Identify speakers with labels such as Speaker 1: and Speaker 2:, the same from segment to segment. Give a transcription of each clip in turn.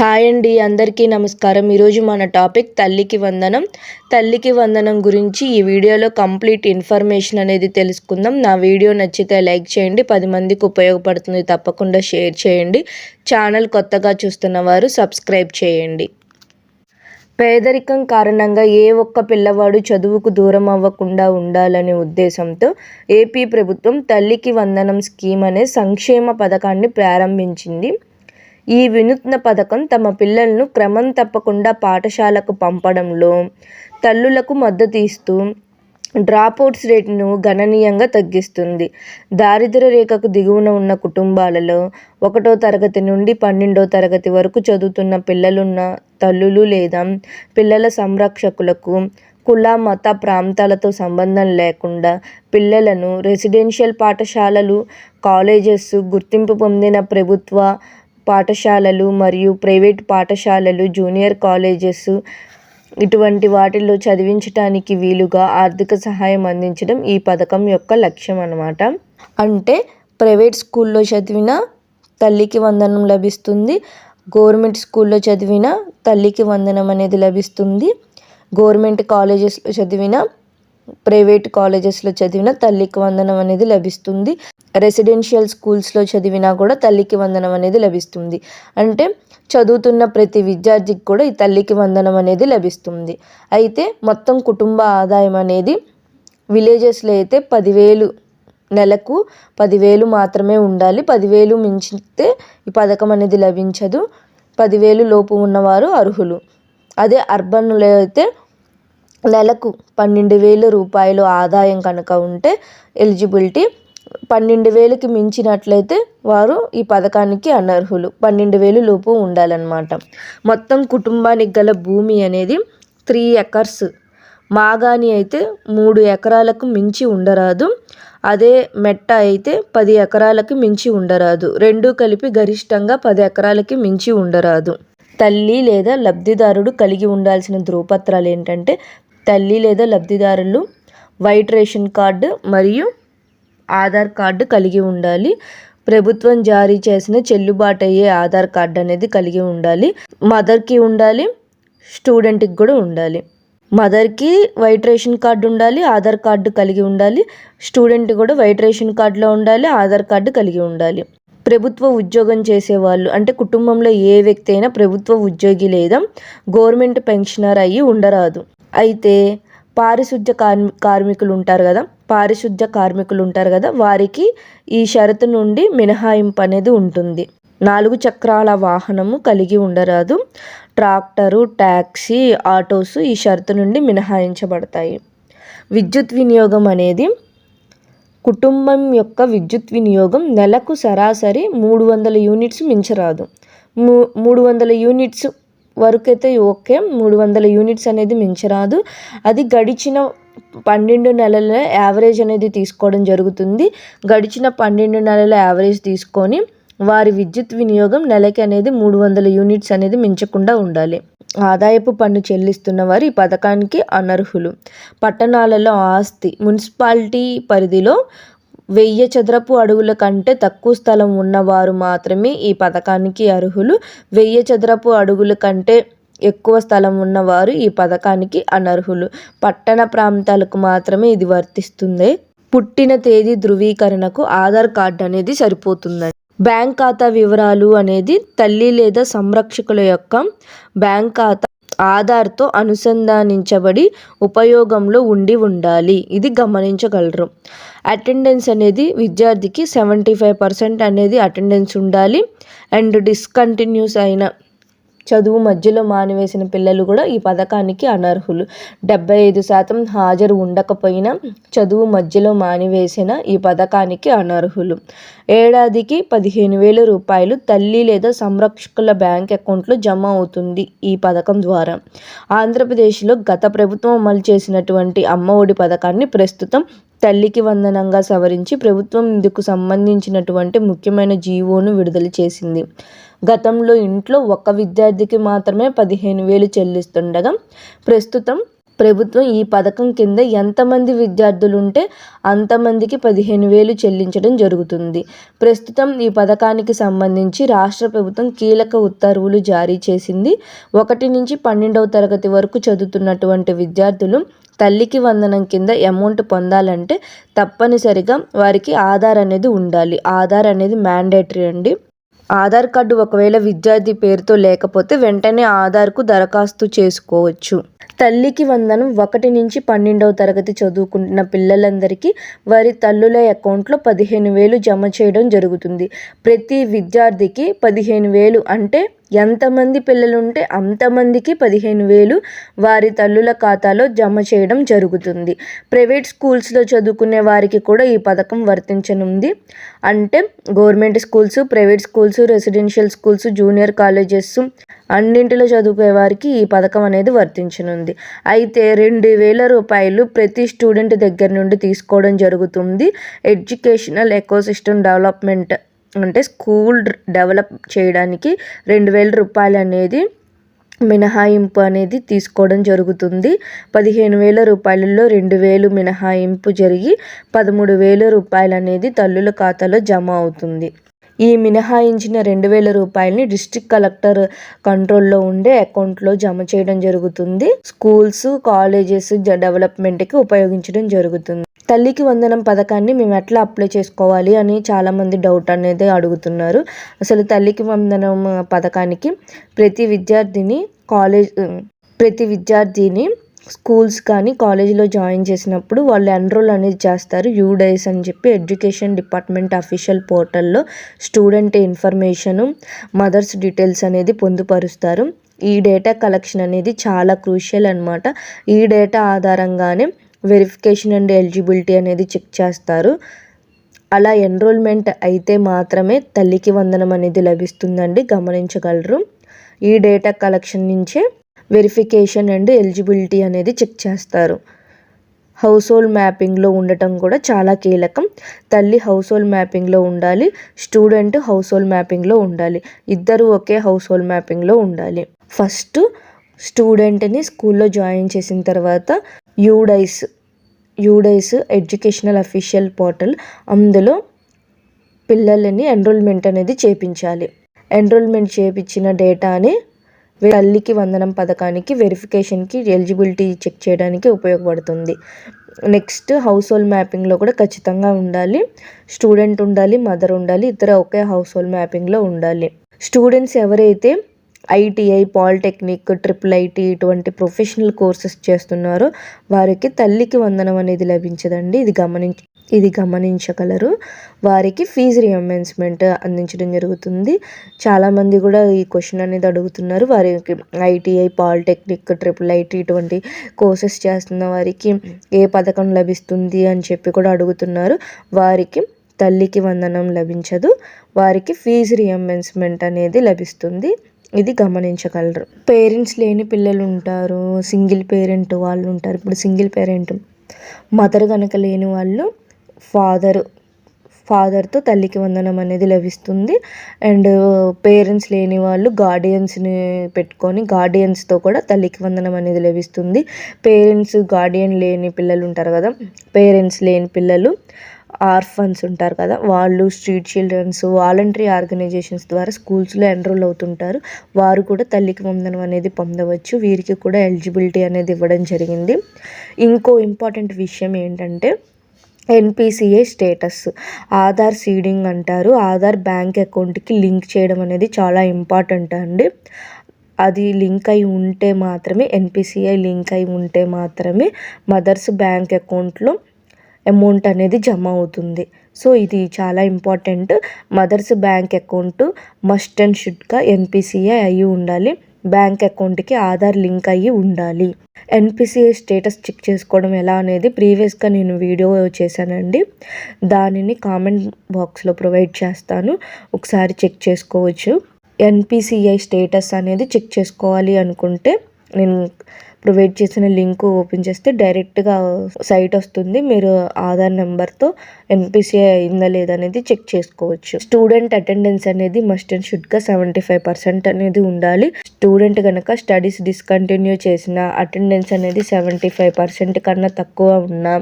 Speaker 1: Hi అండి అందరికీ నమస్కారం. ఈరోజు మన టాపిక్ తల్లికి వందనం. తల్లికి వందనం గురించి ఈ వీడియోలో కంప్లీట్ ఇన్ఫర్మేషన్ అనేది తెలుసుకుందాం. నా వీడియో నచ్చితే లైక్ చేయండి పది మందికి ఉపయోగపడుతుంది తప్పకుండా షేర్ చేయండి. ఛానల్ కొత్తగా చూస్తున్న వారు సబ్స్క్రైబ్ చేయండి. పేదరికం కారణంగా ఏ ఒక్క పిల్లవాడు చదువుకు దూరం అవ్వకుండా ఉండాలనే ఉద్దేశంతో ఏపీ ప్రభుత్వం తల్లికి వందనం స్కీమ్ అనే సంక్షేమ పథకాన్ని ప్రారంభించింది. ఈ వినూత్న పథకం తమ పిల్లలను క్రమం తప్పకుండా పాఠశాలకు పంపడంలో తల్లులకు మద్దతు ఇస్తూ డ్రాప్అవుట్స్ రేటును గణనీయంగా తగ్గిస్తుంది. దారిద్ర రేఖకు దిగువన ఉన్న కుటుంబాలలో ఒకటో తరగతి నుండి పన్నెండో తరగతి వరకు చదువుతున్న పిల్లలున్న తల్లులు లేదా పిల్లల సంరక్షకులకు కుల మత ప్రాంతాలతో సంబంధం లేకుండా పిల్లలను రెసిడెన్షియల్ పాఠశాలలు కాలేజెస్ గుర్తింపు పొందిన ప్రభుత్వ పాఠశాలలు మరియు ప్రైవేట్ పాఠశాలలు జూనియర్ కాలేజెస్ ఇటువంటి వాటిల్లో చదివించటానికి వీలుగా ఆర్థిక సహాయం అందించడం ఈ పథకం యొక్క లక్ష్యం అన్నమాట. అంటే ప్రైవేట్ స్కూల్లో చదివిన తల్లికి వందనం లభిస్తుంది. గవర్నమెంట్ స్కూల్లో చదివిన తల్లికి వందనం అనేది లభిస్తుంది. గవర్నమెంట్ కాలేజెస్లో చదివిన ప్రైవేట్ కాలేజెస్లో చదివిన తల్లికి వందనం అనేది లభిస్తుంది. రెసిడెన్షియల్ స్కూల్స్లో చదివినా కూడా తల్లికి వందనం అనేది లభిస్తుంది. అంటే చదువుతున్న ప్రతి విద్యార్థికి కూడా ఈ తల్లికి వందనం అనేది లభిస్తుంది. అయితే మొత్తం కుటుంబ ఆదాయం అనేది విలేజెస్లో అయితే పదివేలు నెలకు పదివేలు మాత్రమే ఉండాలి. పదివేలు మించితే ఈ పథకం అనేది లభించదు. పదివేలు లోపు ఉన్నవారు అర్హులు. అదే అర్బన్లో అయితే నెలకు పన్నెండు వేల రూపాయలు ఆదాయం కనుక ఉంటే ఎలిజిబిలిటీ పన్నెండు వేలకి మించినట్లయితే వారు ఈ పథకానికి అనర్హులు. పన్నెండు వేలు లోపు ఉండాలన్నమాట. మొత్తం కుటుంబానికి గల భూమి అనేది త్రీ ఎకర్స్. మాగాని అయితే మూడు ఎకరాలకు మించి ఉండరాదు. అదే మెట్ట అయితే పది ఎకరాలకి మించి ఉండరాదు. రెండు కలిపి గరిష్టంగా పది ఎకరాలకి మించి ఉండరాదు. తల్లి లేదా లబ్ధిదారుడు కలిగి ఉండాల్సిన ధృవపత్రాలు ఏంటంటే తల్లి లేదా లబ్ధిదారులు వైట్ రేషన్ కార్డు మరియు ఆధార్ కార్డు కలిగి ఉండాలి. ప్రభుత్వం జారీ చేసిన చెల్లుబాటు అయ్యే ఆధార్ కార్డు అనేది కలిగి ఉండాలి. మదర్కి ఉండాలి స్టూడెంట్కి కూడా ఉండాలి. మదర్కి వైట్ రేషన్ కార్డు ఉండాలి ఆధార్ కార్డు కలిగి ఉండాలి. స్టూడెంట్ కూడా వైట్ రేషన్ కార్డులో ఉండాలి ఆధార్ కార్డు కలిగి ఉండాలి. ప్రభుత్వ ఉద్యోగం చేసేవాళ్ళు అంటే కుటుంబంలో ఏ వ్యక్తి అయినా ప్రభుత్వ ఉద్యోగి లేదా గవర్నమెంట్ పెన్షనర్ అయ్యి ఉండరాదు. అయితే పారిశుద్ధ్య కార్మి కార్మికులు ఉంటారు కదా పారిశుద్ధ్య కార్మికులు ఉంటారు కదా వారికి ఈ షరతు నుండి మినహాయింపు అనేది ఉంటుంది. నాలుగు చక్రాల వాహనము కలిగి ఉండరాదు. ట్రాక్టరు ట్యాక్సీ ఆటోస్ ఈ షరతు నుండి మినహాయించబడతాయి. విద్యుత్ వినియోగం అనేది కుటుంబం యొక్క విద్యుత్ వినియోగం నెలకు సరాసరి మూడు వందల యూనిట్స్ మించరాదు. మూ మూడు వందల యూనిట్స్ వరకైతే ఓకే. మూడు వందల యూనిట్స్ అనేది మించరాదు. అది గడిచిన పన్నెండు నెలల యావరేజ్ అనేది తీసుకోవడం జరుగుతుంది. గడిచిన పన్నెండు నెలల యావరేజ్ తీసుకొని వారి విద్యుత్ వినియోగం నెలకి అనేది మూడు వందల యూనిట్స్ అనేది మించకుండా ఉండాలి. ఆదాయపు పన్ను చెల్లిస్తున్న వారు ఈ పథకానికి అనర్హులు. పట్టణాలలో ఆస్తి మున్సిపాలిటీ పరిధిలో వెయ్యి చదరపు అడుగుల కంటే తక్కువ స్థలం ఉన్నవారు మాత్రమే ఈ పథకానికి అర్హులు. వెయ్యి చదరపు అడుగుల కంటే ఎక్కువ స్థలం ఉన్నవారు ఈ పథకానికి అనర్హులు. పట్టణ ప్రాంతాలకు మాత్రమే ఇది వర్తిస్తుంది. పుట్టిన తేదీ ధృవీకరణకు ఆధార్ కార్డు అనేది సరిపోతుందండి. బ్యాంక్ ఖాతా వివరాలు అనేది తల్లి లేదా సంరక్షకుల యొక్క బ్యాంక్ ఖాతా ఆధార్తో అనుసంధానించబడి ఉపయోగంలో ఉండి ఉండాలి. ఇది గమనించగలరు. అటెండెన్స్ అనేది విద్యార్థికి సెవెంటీ ఫైవ్ పర్సెంట్ అనేది అటెండెన్స్ ఉండాలి. అండ్ డిస్కంటిన్యూస్ అయిన చదువు మధ్యలో మానివేసిన పిల్లలు కూడా ఈ పథకానికి అనర్హులు. డెబ్బై ఐదు శాతం హాజరు ఉండకపోయినా చదువు మధ్యలో మానివేసిన ఈ పథకానికి అనర్హులు. ఏడాదికి పదిహేను వేల రూపాయలు తల్లి లేదా సంరక్షకుల బ్యాంక్ అకౌంట్లో జమ అవుతుంది ఈ పథకం ద్వారా. ఆంధ్రప్రదేశ్లో గత ప్రభుత్వం అమలు చేసినటువంటి అమ్మ ఒడి పథకాన్ని ప్రస్తుతం తల్లికి వందనంగా సవరించి ప్రభుత్వం ఇందుకు సంబంధించినటువంటి ముఖ్యమైన జీవోను విడుదల చేసింది. గతంలో ఇంట్లో ఒక విద్యార్థికి మాత్రమే పదిహేను వేలు చెల్లిస్తుండగా ప్రస్తుతం ప్రభుత్వం ఈ పథకం కింద ఎంతమంది విద్యార్థులు ఉంటే అంతమందికి పదిహేను వేలు చెల్లించడం జరుగుతుంది. ప్రస్తుతం ఈ పథకానికి సంబంధించి రాష్ట్ర ప్రభుత్వం కీలక ఉత్తర్వులు జారీ చేసింది. ఒకటి నుంచి పన్నెండవ తరగతి వరకు చదువుతున్నటువంటి విద్యార్థులు తల్లికి వందనం కింద అమౌంట్ పొందాలంటే తప్పనిసరిగా వారికి ఆధార్ అనేది ఉండాలి. ఆధార్ అనేది మ్యాండేటరీ అండి. ఆధార్ కార్డు ఒకవేళ విద్యార్థి పేరుతో లేకపోతే వెంటనే ఆధార్కు దరఖాస్తు చేసుకోవచ్చు. తల్లికి వందనం ఒకటి నుంచి పన్నెండవ తరగతి చదువుకుంటున్న పిల్లలందరికీ వారి తల్లుల అకౌంట్లో పదిహేను వేలు జమ చేయడం జరుగుతుంది. ప్రతి విద్యార్థికి పదిహేను వేలు అంటే ఎంతమంది పిల్లలు ఉంటే అంతమందికి పదిహేను వేలు వారి తల్లుల ఖాతాలో జమ చేయడం జరుగుతుంది. ప్రైవేట్ స్కూల్స్లో చదువుకునే వారికి కూడా ఈ పథకం వర్తించనుంది. అంటే government schools private schools residential schools junior colleges అన్నింటిలో చదువుకునే వారికి ఈ పథకం అనేది వర్తించనుంది. అయితే రెండు వేల రూపాయలు ప్రతి స్టూడెంట్ దగ్గర నుండి తీసుకోవడం జరుగుతుంది. ఎడ్యుకేషనల్ ఎకోసిస్టమ్ డెవలప్మెంట్ అంటే స్కూల్ డెవలప్ చేయడానికి రెండు వేల రూపాయలు అనేది మినహాయింపు అనేది తీసుకోవడం జరుగుతుంది. పదిహేను వేల రూపాయలలో రెండు వేలు మినహాయింపు జరిగి పదమూడు వేల రూపాయలు అనేది తల్లుల ఖాతాలో జమ అవుతుంది. ఈ మినహాయించిన రెండు వేల రూపాయలని డిస్ట్రిక్ట్ కలెక్టర్ కంట్రోల్లో ఉండే అకౌంట్లో జమ చేయడం జరుగుతుంది. స్కూల్స్ కాలేజెస్ డెవలప్మెంట్కి ఉపయోగించడం జరుగుతుంది. తల్లికి వందనం పథకాన్ని మేము ఎట్లా అప్లై చేసుకోవాలి అని చాలామంది డౌట్ అనేది అడుగుతున్నారు. అసలు తల్లికి వందనం పథకానికి ప్రతి విద్యార్థిని కాలేజ్ ప్రతి విద్యార్థిని స్కూల్స్ కానీ కాలేజీలో జాయిన్ చేసినప్పుడు వాళ్ళు ఎన్రోల్ అనేది చేస్తారు. యూడైస్ అని చెప్పి ఎడ్యుకేషన్ డిపార్ట్మెంట్ అఫీషియల్ పోర్టల్లో స్టూడెంట్ ఇన్ఫర్మేషను మదర్స్ డీటెయిల్స్ అనేది పొందుపరుస్తారు. ఈ డేటా కలెక్షన్ అనేది చాలా క్రూషియల్ అనమాట ఈ డేటా ఆధారంగానే వెరిఫికేషన్ అండ్ ఎలిజిబిలిటీ అనేది చెక్ చేస్తారు. అలా ఎన్రోల్మెంట్ అయితే మాత్రమే తల్లికి వందనం అనేది లభిస్తుందండి. గమనించగలరు. ఈ డేటా కలెక్షన్ నుంచే వెరిఫికేషన్ అండ్ ఎలిజిబిలిటీ అనేది చెక్ చేస్తారు. హౌస్ హోల్డ్ మ్యాపింగ్లో ఉండటం కూడా చాలా కీలకం. తల్లి హౌస్ హోల్డ్ మ్యాపింగ్లో ఉండాలి. స్టూడెంట్ హౌస్ హోల్డ్ మ్యాపింగ్లో ఉండాలి. ఇద్దరు ఒకే హౌస్ హోల్డ్ మ్యాపింగ్లో ఉండాలి. ఫస్ట్ స్టూడెంట్ని స్కూల్లో జాయిన్ చేసిన తర్వాత UDISE UDISE educational official portal. అందులో పిల్లలని ఎన్రోల్మెంట్ అనేది చేపించాలి. ఎన్రోల్మెంట్ చేపించిన డేటాని తల్లికి వందనం పథకానికి వెరిఫికేషన్కి ఎలిజిబిలిటీ చెక్ చేయడానికి ఉపయోగపడుతుంది. నెక్స్ట్ హౌస్ హోల్డ్ మ్యాపింగ్లో కూడా ఖచ్చితంగా ఉండాలి. స్టూడెంట్ ఉండాలి మదర్ ఉండాలి ఇద్దరు ఒకే హౌస్ హోల్డ్ మ్యాపింగ్లో ఉండాలి. స్టూడెంట్స్ ఎవరైతే ఐటీఐ పాలిటెక్నిక్ ట్రిపుల్ ఐటీ ఇటువంటి ప్రొఫెషనల్ కోర్సెస్ చేస్తున్నారు. వారికి తల్లికి వందనం అనేది లభించదండి. ఇది గమనించి ఇది గమనించగలరు. వారికి ఫీజు రియంబర్స్మెంట్ అందించడం జరుగుతుంది. చాలామంది కూడా ఈ క్వశ్చన్ అనేది అడుగుతున్నారు. వారికి ఐటీఐ పాలిటెక్నిక్ ట్రిపుల్ ఐటీ ఇటువంటి కోర్సెస్ చేస్తున్న వారికి ఏ పథకం లభిస్తుంది అని చెప్పి కూడా అడుగుతున్నారు. వారికి తల్లికి వందనం లభించదు. వారికి ఫీజు రియంబర్స్మెంట్ అనేది లభిస్తుంది. ఇది గమనించగలరు. పేరెంట్స్ లేని పిల్లలు ఉంటారు. సింగిల్ పేరెంట్ వాళ్ళు ఉంటారు. ఇప్పుడు సింగిల్ పేరెంట్ మదర్ కనుక లేని వాళ్ళు ఫాదర్ ఫాదర్తో తల్లికి వందనం అనేది లభిస్తుంది. అండ్ పేరెంట్స్ లేని వాళ్ళు గార్డియన్స్ని పెట్టుకొని గార్డియన్స్తో కూడా తల్లికి వందనం అనేది లభిస్తుంది. పేరెంట్స్ గార్డియన్ లేని పిల్లలు ఉంటారు కదా. పేరెంట్స్ లేని పిల్లలు ఆర్ఫన్స్ ఉంటారు కదా వాళ్ళు స్ట్రీట్ చిల్డ్రన్స్ వాలంటరీ ఆర్గనైజేషన్స్ ద్వారా స్కూల్స్లో ఎన్రోల్ అవుతుంటారు. వారు కూడా తల్లికి వందనం అనేది పొందవచ్చు వీరికి కూడా ఎలిజిబిలిటీ అనేది ఇవ్వడం జరిగింది. ఇంకో ఇంపార్టెంట్ విషయం ఏంటంటే ఎన్పిసిఐ స్టేటస్ ఆధార్ సీడింగ్ అంటారు. ఆధార్ బ్యాంక్ అకౌంట్కి లింక్ చేయడం అనేది చాలా ఇంపార్టెంట్ అండి. అది లింక్ అయి ఉంటే మాత్రమే ఎన్పిసిఐ లింక్ అయి ఉంటే మాత్రమే మదర్స్ బ్యాంక్ అకౌంట్లో అమౌంట్ అనేది జమ అవుతుంది. సో ఇది చాలా important mothers bank account must and షుడ్గా NPCI అయి ఉండాలి. బ్యాంక్ అకౌంట్కి ఆధార్ లింక్ అయ్యి ఉండాలి. ఎన్పిసిఐ స్టేటస్ చెక్ చేసుకోవడం ఎలా అనేది ప్రీవియస్గా నేను వీడియో చేశానండి. దానిని కామెంట్ బాక్స్లో ప్రొవైడ్ చేస్తాను. ఒకసారి చెక్ చేసుకోవచ్చు. ఎన్పిసిఐ స్టేటస్ అనేది చెక్ చేసుకోవాలి అనుకుంటే నేను ప్రొవైడ్ చేసిన లింక్ ఓపెన్ చేస్తే డైరెక్ట్గా సైట్ వస్తుంది. మీరు ఆధార్ నెంబర్తో ఎన్పిసిఐ అయిందా లేదా అనేది చెక్ చేసుకోవచ్చు. స్టూడెంట్ అటెండెన్స్ అనేది మస్ట్ అండ్ షుడ్గా సెవెంటీ ఫైవ్ పర్సెంట్ అనేది ఉండాలి. స్టూడెంట్ కనుక స్టడీస్ డిస్కంటిన్యూ చేసిన అటెండెన్స్ అనేది సెవెంటీ ఫైవ్ పర్సెంట్ కన్నా తక్కువ ఉన్నా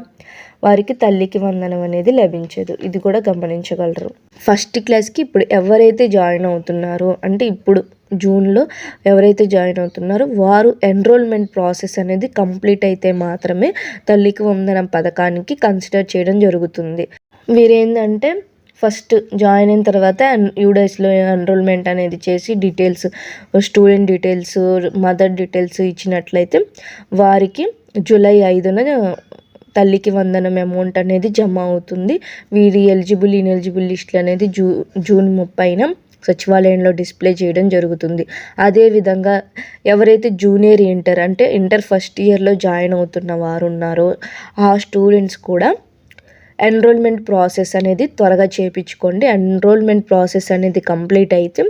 Speaker 1: వారికి తల్లికి వందనం అనేది లభించదు. ఇది కూడా గమనించగలరు. ఫస్ట్ క్లాస్కి ఇప్పుడు ఎవరైతే జాయిన్ అవుతున్నారో అంటే ఇప్పుడు జూన్లో ఎవరైతే జాయిన్ అవుతున్నారో వారు ఎన్రోల్మెంట్ ప్రాసెస్ అనేది కంప్లీట్ అయితే మాత్రమే తల్లికి వందనం పథకానికి కన్సిడర్ చేయడం జరుగుతుంది. వీరేందంటే ఫస్ట్ జాయిన్ అయిన తర్వాత యూడైస్లో ఎన్రోల్మెంట్ అనేది చేసి details student details mother details ఇచ్చినట్లయితే వారికి జూలై ఐదున తల్లికి వందనం అమౌంట్ అనేది జమ అవుతుంది. వీరి ఎలిజిబుల్ ఇన్ఎలిజిబుల్ లిస్టులు అనేది జూ జూన్ ముప్పైన సచివాలయంలో డిస్ప్లే చేయడం జరుగుతుంది. అదేవిధంగా ఎవరైతే జూనియర్ ఇంటర్ అంటే ఇంటర్ ఫస్ట్ ఇయర్లో జాయిన్ అవుతున్న వారు ఉన్నారో ఆ స్టూడెంట్స్ కూడా ఎన్రోల్మెంట్ ప్రాసెస్ అనేది త్వరగా చేయించుకోండి ఎన్రోల్మెంట్ ప్రాసెస్ అనేది కంప్లీట్ అయితే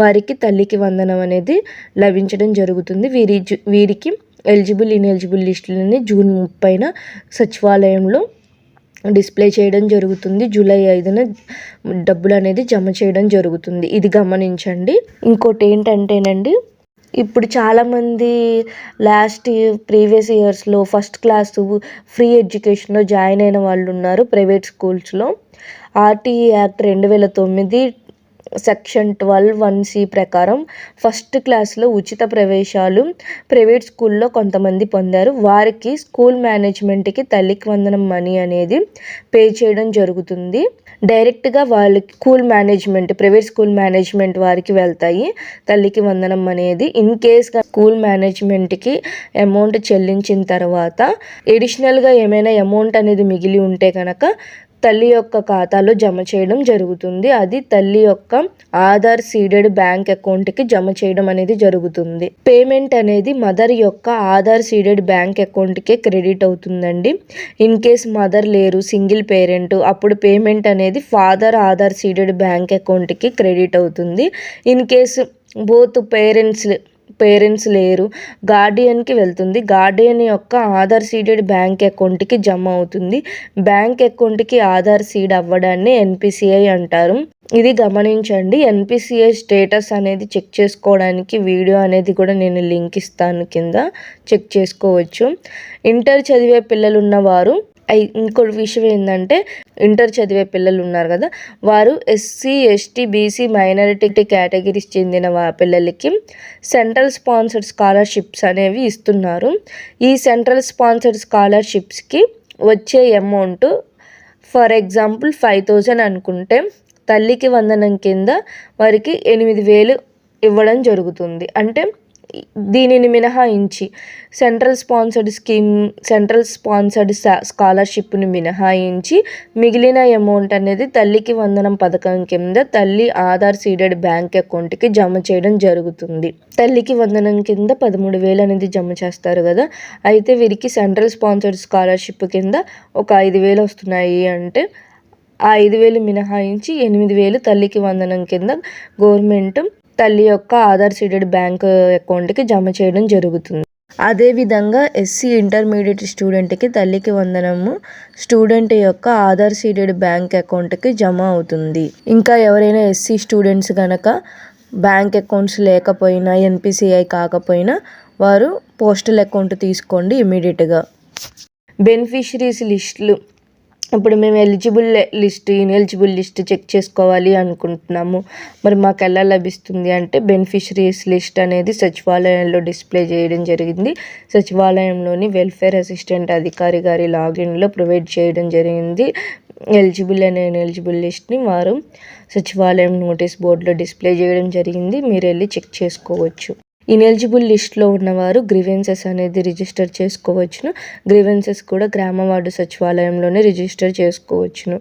Speaker 1: వారికి తల్లికి వందనం అనేది లభించడం జరుగుతుంది. వీరి వీరికి ఎలిజిబుల్ ఇన్ఎలిజిబుల్ లిస్టులని జూన్ ముప్పైన సచివాలయంలో డిస్ప్లే చేయడం జరుగుతుంది. జూలై ఐదున డబ్బులు అనేది జమ చేయడం జరుగుతుంది. ఇది గమనించండి. ఇంకోటి ఏంటంటేనండి ఇప్పుడు చాలామంది లాస్ట్ ప్రీవియస్ ఇయర్స్లో ఫస్ట్ క్లాస్ ఫ్రీ ఎడ్యుకేషన్లో జాయిన్ అయిన వాళ్ళు ఉన్నారు ప్రైవేట్ స్కూల్స్లో. ఆర్టీఈ యాక్ట్ రెండు వేల తొమ్మిది సెక్షన్ ట్వెల్వ్ వన్ సి ప్రకారం ఫస్ట్ క్లాస్లో ఉచిత ప్రవేశాలు ప్రైవేట్ స్కూల్లో కొంతమంది పొందారు. వారికి స్కూల్ మేనేజ్మెంట్కి తల్లికి వందనం మనీ అనేది పే చేయడం జరుగుతుంది. డైరెక్ట్గా వాళ్ళకి school management private school management వారికి వెళ్తాయి. తల్లికి వందనం అనేది ఇన్ కేస్ స్కూల్ మేనేజ్మెంట్కి అమౌంట్ చెల్లించిన తర్వాత ఎడిషనల్గా ఏమైనా అమౌంట్ అనేది మిగిలి ఉంటే కనుక తల్లి యొక్క ఖాతాలో జమ చేయడం జరుగుతుంది. అది తల్లి యొక్క ఆధార్ సీడెడ్ బ్యాంక్ అకౌంట్కి జమ చేయడం అనేది జరుగుతుంది. పేమెంట్ అనేది మదర్ యొక్క ఆధార్ సీడెడ్ బ్యాంక్ అకౌంట్కే క్రెడిట్ అవుతుందండి. ఇన్ కేస్ మదర్ లేరు సింగిల్ పేరెంట్ అప్పుడు పేమెంట్ అనేది ఫాదర్ ఆధార్ సీడెడ్ బ్యాంక్ అకౌంట్కి క్రెడిట్ అవుతుంది. In case both parents parents లేరు. గార్డియన్కి వెళ్తుంది. గార్డియన్ యొక్క ఆధార్ సీడెడ్ బ్యాంక్ అకౌంట్కి జమ అవుతుంది. బ్యాంక్ అకౌంట్కి ఆధార్ సీడ్ అవ్వడాన్ని ఎన్పిసిఐ అంటారు. ఇది గమనించండి. ఎన్పిసిఐ స్టేటస్ అనేది చెక్ చేసుకోవడానికి వీడియో అనేది కూడా నేను లింక్ ఇస్తాను కింద. చెక్ చేసుకోవచ్చు. ఇంటర్ చదివే పిల్లలు ఇంకొక విషయం ఏంటంటే ఇంటర్ చదివే పిల్లలు ఉన్నారు కదా వారు SC ST BC minority categories చెందిన పిల్లలకి సెంట్రల్ స్పాన్సర్డ్ స్కాలర్షిప్స్ అనేవి ఇస్తున్నారు. ఈ సెంట్రల్ స్పాన్సర్డ్ స్కాలర్షిప్స్కి వచ్చే amount for example five thousand అనుకుంటే తల్లికి వందనం కింద వారికి ఎనిమిది వేలు ఇవ్వడం జరుగుతుంది. అంటే దీనిని మినహాయించి central sponsored scheme central sponsored స్కాలర్షిప్ని మినహాయించి మిగిలిన అమౌంట్ అనేది తల్లికి వందనం పథకం కింద తల్లి ఆధార్ సీడెడ్ బ్యాంక్ అకౌంట్కి జమ చేయడం జరుగుతుంది. తల్లికి వందనం కింద పదమూడు వేలు అనేది జమ చేస్తారు కదా అయితే వీరికి సెంట్రల్ స్పాన్సర్డ్ స్కాలర్షిప్ కింద ఒక ఐదు వేలు వస్తున్నాయి అంటే ఆ ఐదు వేలు మినహాయించి ఎనిమిది వేలు తల్లికి వందనం కింద గవర్నమెంట్ తల్లి యొక్క ఆధార్ సీడెడ్ బ్యాంక్ అకౌంట్కి జమ చేయడం జరుగుతుంది. అదేవిధంగా ఎస్సీ ఇంటర్మీడియట్ స్టూడెంట్కి తల్లికి వందనము స్టూడెంట్ యొక్క ఆధార్ సీడెడ్ బ్యాంక్ అకౌంట్కి జమ అవుతుంది. ఇంకా ఎవరైనా ఎస్సీ స్టూడెంట్స్ కనుక బ్యాంక్ అకౌంట్స్ లేకపోయినా ఎన్పిసిఐ కాకపోయినా వారు పోస్టల్ అకౌంట్ తీసుకోండి ఇమీడియట్గా. బెనిఫిషరీస్ లిస్టులు. ఇప్పుడు మేము eligible list ineligible list check చేసుకోవాలి అనుకుంటున్నాము. మరి మాకు ఎలా లభిస్తుంది అంటే బెనిఫిషరీస్ లిస్ట్ అనేది సచివాలయంలో డిస్ప్లే చేయడం జరిగింది. సచివాలయంలోని వెల్ఫేర్ అసిస్టెంట్ అధికారి గారి లాగిన్లో ప్రొవైడ్ చేయడం జరిగింది. ఎలిజిబుల్ అనే ఎలిజిబుల్ లిస్ట్ని వారు సచివాలయం నోటీస్ బోర్డులో డిస్ప్లే చేయడం జరిగింది. మీరు వెళ్ళి చెక్ చేసుకోవచ్చు. ఇనెలిజిబుల్ లిస్ట్లో ఉన్నవారు గ్రీవెన్సెస్ అనేది రిజిస్టర్ చేసుకోవచ్చును. గ్రీవెన్సెస్ కూడా గ్రామ వార్డు సచివాలయంలోనే రిజిస్టర్ చేసుకోవచ్చును.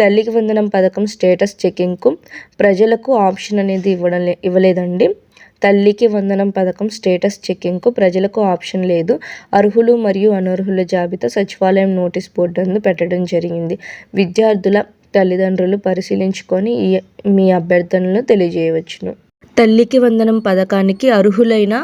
Speaker 1: తల్లికి వందనం పథకం స్టేటస్ చెకింగ్కు ప్రజలకు ఆప్షన్ అనేది ఇవ్వడం ఇవ్వలేదండి. తల్లికి వందనం పథకం స్టేటస్ చెకింగ్కు ప్రజలకు ఆప్షన్ లేదు. అర్హులు మరియు అనర్హుల జాబితా సచివాలయం నోటీస్ బోర్డు పెట్టడం జరిగింది. విద్యార్థుల తల్లిదండ్రులు పరిశీలించుకొని మీ అభ్యర్థనలు తెలియజేయవచ్చును. తల్లికి వందనం పథకానికి అర్హులైన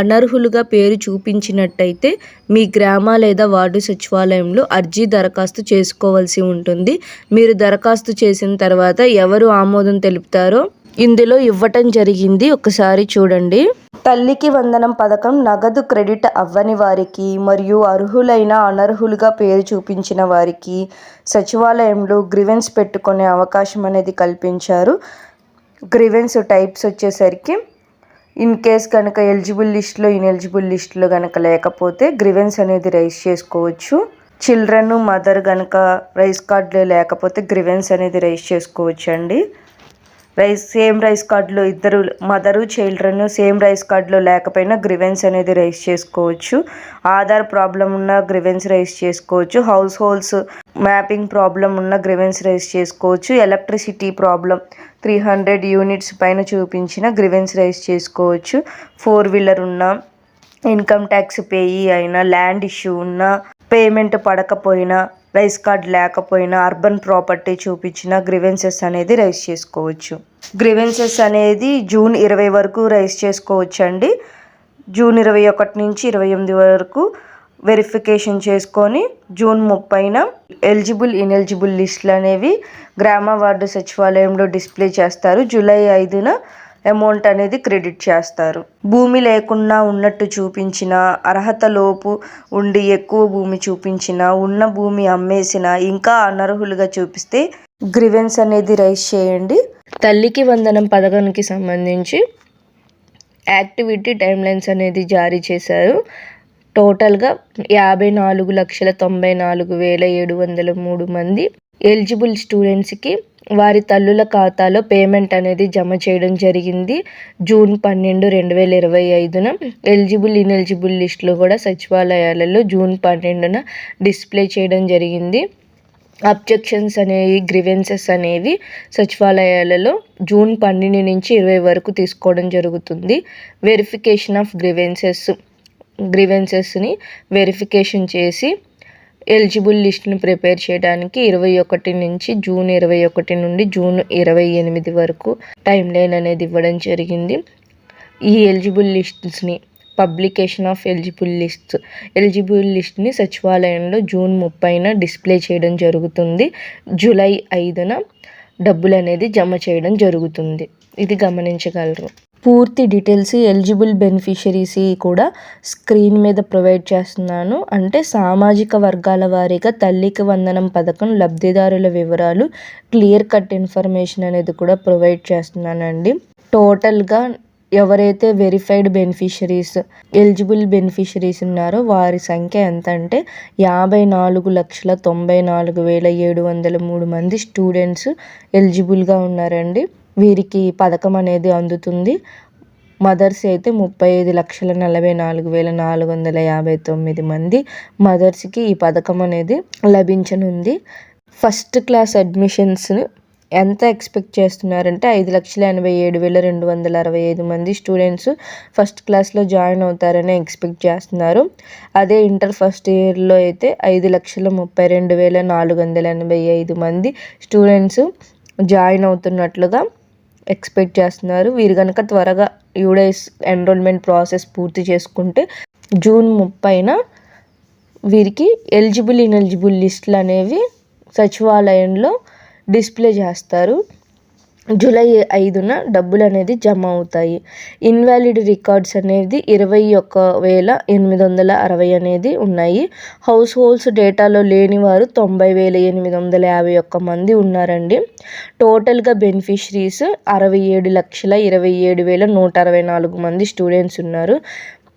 Speaker 1: అనర్హులుగా పేరు చూపించినట్టయితే మీ గ్రామ లేదా వార్డు సచివాలయంలో అర్జీ దరఖాస్తు చేసుకోవాల్సి ఉంటుంది. మీరు దరఖాస్తు చేసిన తర్వాత ఎవరు ఆమోదం తెలుపుతారో ఇందులో ఇవ్వటం జరిగింది. ఒకసారి చూడండి. తల్లికి వందనం పథకం నగదు క్రెడిట్ అవ్వని వారికి మరియు అర్హులైన అనర్హులుగా పేరు చూపించిన వారికి సచివాలయంలో గ్రివెన్స్ పెట్టుకునే అవకాశం అనేది కల్పించారు. గ్రివెన్స్ టైప్స్ వచ్చేసరికి ఇన్ కేస్ కనుక ఎలిజిబుల్ లిస్ట్లో ఇన్ఎలిజిబుల్ లిస్ట్లో కనుక లేకపోతే గ్రివెన్స్ అనేది రైస్ చేసుకోవచ్చు. చిల్డ్రన్ మదర్ కనుక రైస్ కార్డులో లేకపోతే గ్రివెన్స్ అనేది రైస్ చేసుకోవచ్చు అండి రైస్ సేమ్ రైస్ కార్డులో ఇద్దరు మదరు చిల్డ్రన్ సేమ్ రైస్ కార్డులో లేకపోయినా గ్రివెన్స్ అనేది రైస్ చేసుకోవచ్చు. ఆధార్ ప్రాబ్లం ఉన్న గ్రివెన్స్ రైస్ చేసుకోవచ్చు. హౌస్ హోల్డ్స్ మ్యాపింగ్ ప్రాబ్లం ఉన్న గ్రివెన్స్ రైస్ చేసుకోవచ్చు. Electricity problem three hundred units పైన చూపించిన గ్రివెన్స్ రైస్ చేసుకోవచ్చు. ఫోర్ వీలర్ ఉన్న ఇన్కమ్ ట్యాక్స్ పేయి అయినా ల్యాండ్ ఇష్యూ ఉన్న పేమెంట్ పడకపోయినా రైస్ కార్డ్ లేకపోయినా అర్బన్ ప్రాపర్టీ చూపించిన గ్రివెన్సెస్ అనేది రైస్ చేసుకోవచ్చు. గ్రివెన్సెస్ అనేది జూన్ ఇరవై వరకు రైస్ చేసుకోవచ్చు అండి జూన్ ఇరవై ఒకటి నుంచి ఇరవై ఎనిమిది వరకు వెరిఫికేషన్ చేసుకొని జూన్ ముప్పైన ఎలిజిబుల్ ఇన్ఎలిజిబుల్ లిస్టులు అనేవి గ్రామ వార్డు సచివాలయంలో డిస్ప్లే చేస్తారు. జూలై ఐదున అమౌంట్ అనేది క్రెడిట్ చేస్తారు. భూమి లేకుండా ఉన్నట్టు చూపించిన అర్హత లోపు ఉండి ఎక్కువ భూమి చూపించిన ఉన్న భూమి అమ్మేసిన ఇంకా అనర్హులుగా చూపిస్తే గ్రివెన్స్ అనేది రైస్ చేయండి. తల్లికి వందనం పథకానికి సంబంధించి యాక్టివిటీ టైమ్ లైన్స్ అనేది జారీ చేశారు. టోటల్గా యాభై నాలుగు లక్షల తొంభై నాలుగు వేల ఏడు వందల మూడు మంది ఎలిజిబుల్ స్టూడెంట్స్కి వారి తల్లుల ఖాతాలో పేమెంట్ అనేది జమ చేయడం జరిగింది. జూన్ పన్నెండు రెండు వేల ఇరవై ఐదున ఎలిజిబుల్ ఇన్ఎలిజిబుల్ లిస్టులో కూడా సచివాలయాలలో జూన్ పన్నెండున డిస్ప్లే చేయడం జరిగింది. అబ్జెక్షన్స్ అనేవి గ్రివెన్సెస్ అనేవి సచివాలయాలలో జూన్ పన్నెండు నుంచి ఇరవై వరకు తీసుకోవడం జరుగుతుంది. వెరిఫికేషన్ ఆఫ్ గ్రివెన్సెస్ గ్రివెన్సెస్ని వెరిఫికేషన్ చేసి ఎలిజిబుల్ లిస్ట్ని ప్రిపేర్ చేయడానికి ఇరవై ఒకటి నుంచి జూన్ ఇరవై ఒకటి నుండి జూన్ ఇరవై ఎనిమిది వరకు టైం లైన్ అనేది ఇవ్వడం జరిగింది. ఈ eligible లిస్ట్స్ని publication of eligible lists eligible లిస్ట్ని సచివాలయంలో జూన్ ముప్పైన డిస్ప్లే చేయడం జరుగుతుంది. జూలై ఐదున డబ్బులు అనేది జమ చేయడం జరుగుతుంది. ఇది గమనించగలరు. పూర్తి డీటెయిల్స్ ఎలిజిబుల్ బెనిఫిషరీస్ కూడా స్క్రీన్ మీద ప్రొవైడ్ చేస్తున్నాను. అంటే సామాజిక వర్గాల వారీగా తల్లికి వందనం పథకం లబ్ధిదారుల వివరాలు క్లియర్ కట్ ఇన్ఫర్మేషన్ అనేది కూడా ప్రొవైడ్ చేస్తున్నానండి. టోటల్గా ఎవరైతే వెరిఫైడ్ బెనిఫిషరీస్ ఎలిజిబుల్ బెనిఫిషరీస్ ఉన్నారో వారి సంఖ్య ఎంత అంటే యాభై నాలుగు లక్షల తొంభై నాలుగు వేల ఏడు వందల మూడు మంది స్టూడెంట్స్ ఎలిజిబుల్గా ఉన్నారండి. వీరికి పథకం అనేది అందుతుంది. మదర్స్ అయితే ముప్పై ఐదు లక్షల నలభై నాలుగు వేల నాలుగు వందల యాభై తొమ్మిది మంది మదర్స్కి ఈ పథకం అనేది లభించనుంది. ఫస్ట్ క్లాస్ అడ్మిషన్స్ ఎంత ఎక్స్పెక్ట్ చేస్తున్నారంటే ఐదు లక్షల ఎనభై ఏడు వేల రెండు వందల అరవై ఐదు మంది స్టూడెంట్స్ ఫస్ట్ క్లాస్లో జాయిన్ అవుతారని ఎక్స్పెక్ట్ చేస్తున్నారు. అదే ఇంటర్ ఫస్ట్ ఇయర్లో అయితే ఐదు లక్షల ముప్పై రెండు వేల నాలుగు వందల ఎనభై ఐదు మంది స్టూడెంట్స్ జాయిన్ అవుతున్నట్లుగా ఎక్స్పెక్ట్ చేస్తున్నారు. వీరు కనుక త్వరగా యూడైస్ ఎన్రోల్మెంట్ ప్రాసెస్ పూర్తి చేసుకుంటే జూన్ ముప్పైన వీరికి ఎలిజిబుల్ ఇన్ఎలిజిబుల్ లిస్టులు అనేవి సచివాలయంలో డిస్ప్లే చేస్తారు. జూలై ఐదున డబ్బులు అనేది జమ అవుతాయి ఇన్వాలిడ్ రికార్డ్స్ అనేది ఇరవై ఒక్క వేల ఎనిమిది వందల అరవై అనేది ఉన్నాయి. హౌస్ హోల్డ్స్ డేటాలో లేని వారు తొంభై వేల ఎనిమిది వందల యాభై ఒక్క మంది ఉన్నారండి. టోటల్గా బెనిఫిషరీస్ అరవై ఏడు లక్షల ఇరవై ఏడు వేల నూట అరవై నాలుగు మంది స్టూడెంట్స్ ఉన్నారు.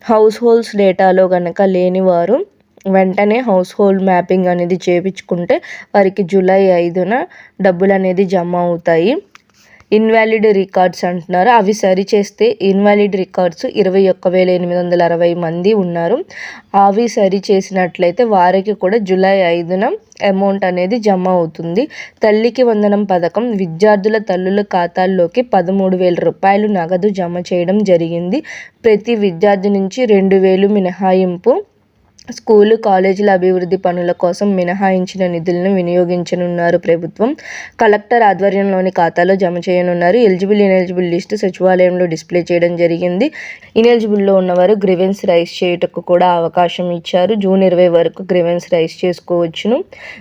Speaker 1: హౌస్ హోల్డ్స్ డేటాలో కనుక లేనివారు వెంటనే హౌస్ హోల్డ్ మ్యాపింగ్ అనేది చేయించుకుంటే వారికి జూలై ఐదున డబ్బులు అనేది జమ అవుతాయి ఇన్వాలిడ్ రికార్డ్స్ అంటున్నారు. అవి సరి చేస్తే ఇన్వాలిడ్ రికార్డ్స్ ఇరవై ఒక్క వేల ఎనిమిది వందల అరవై మంది ఉన్నారు. అవి సరి చేసినట్లయితే వారికి కూడా జూలై ఐదున అమౌంట్ అనేది జమ అవుతుంది. తల్లికి వందనం పథకం విద్యార్థుల తల్లుల ఖాతాల్లోకి పదమూడు వేల రూపాయలు నగదు జమ చేయడం జరిగింది. ప్రతి విద్యార్థి నుంచి రెండు వేలు మినహాయింపు స్కూలు కాలేజీల అభివృద్ధి పనుల కోసం మినహాయించిన నిధులను వినియోగించనున్నారు ప్రభుత్వం. కలెక్టర్ ఆధ్వర్యంలోని ఖాతాలో జమ చేయనున్నారు. ఎలిజిబుల్ ఇనెలిజిబుల్ లిస్టు సచివాలయంలో డిస్ప్లే చేయడం జరిగింది. ఇనెలిజిబుల్లో ఉన్నవారు గ్రివెన్స్ రైస్ చేయుటకు కూడా అవకాశం ఇచ్చారు. జూన్ ఇరవై వరకు గ్రివెన్స్ రైస్ చేసుకోవచ్చును.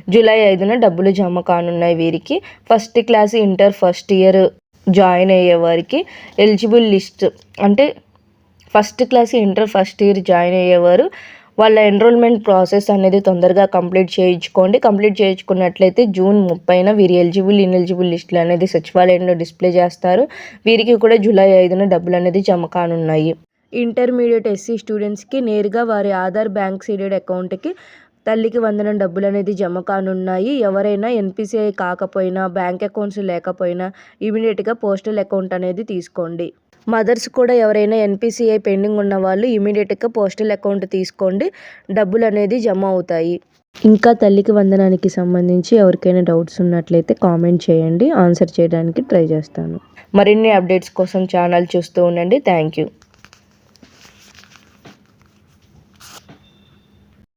Speaker 1: జూలై ఐదున డబ్బులు జమ కానున్నాయి వీరికి. First class inter first year join అయ్యే వారికి ఎలిజిబుల్ లిస్ట్ అంటే first class inter first year join అయ్యేవారు వాళ్ళ ఎన్రోల్మెంట్ ప్రాసెస్ అనేది తొందరగా కంప్లీట్ చేయించుకోండి. కంప్లీట్ చేయించుకున్నట్లయితే జూన్ ముప్పైన వీరి ఎలిజిబుల్ ఇన్ఎలిజిబుల్ లిస్టులు అనేది సచివాలయంలో డిస్ప్లే చేస్తారు. వీరికి కూడా జూలై ఐదున డబ్బులు అనేది జమ కానున్నాయి. ఇంటర్మీడియట్ ఎస్సీ స్టూడెంట్స్కి నేరుగా వారి ఆధార్ బ్యాంక్ సీడెడ్ అకౌంట్కి తల్లికి వందనం డబ్బులు అనేది జమ కానున్నాయి. ఎవరైనా ఎన్పిసిఐ కాకపోయినా బ్యాంక్ అకౌంట్స్ లేకపోయినా ఇమీడియట్గా పోస్టల్ అకౌంట్ అనేది తీసుకోండి. మదర్స్ కూడా ఎవరైనా ఎన్పిసిఐ పెండింగ్ ఉన్న వాళ్ళు ఇమీడియట్గా పోస్టల్ అకౌంట్ తీసుకోండి. డబ్బులు అనేది జమ అవుతాయి. ఇంకా తల్లికి వందనానికి సంబంధించి ఎవరికైనా డౌట్స్ ఉన్నట్లయితే కామెంట్ చేయండి. ఆన్సర్ చేయడానికి ట్రై చేస్తాను. మరిన్ని అప్డేట్స్ కోసం ఛానల్ చూస్తూ ఉండండి. Thank you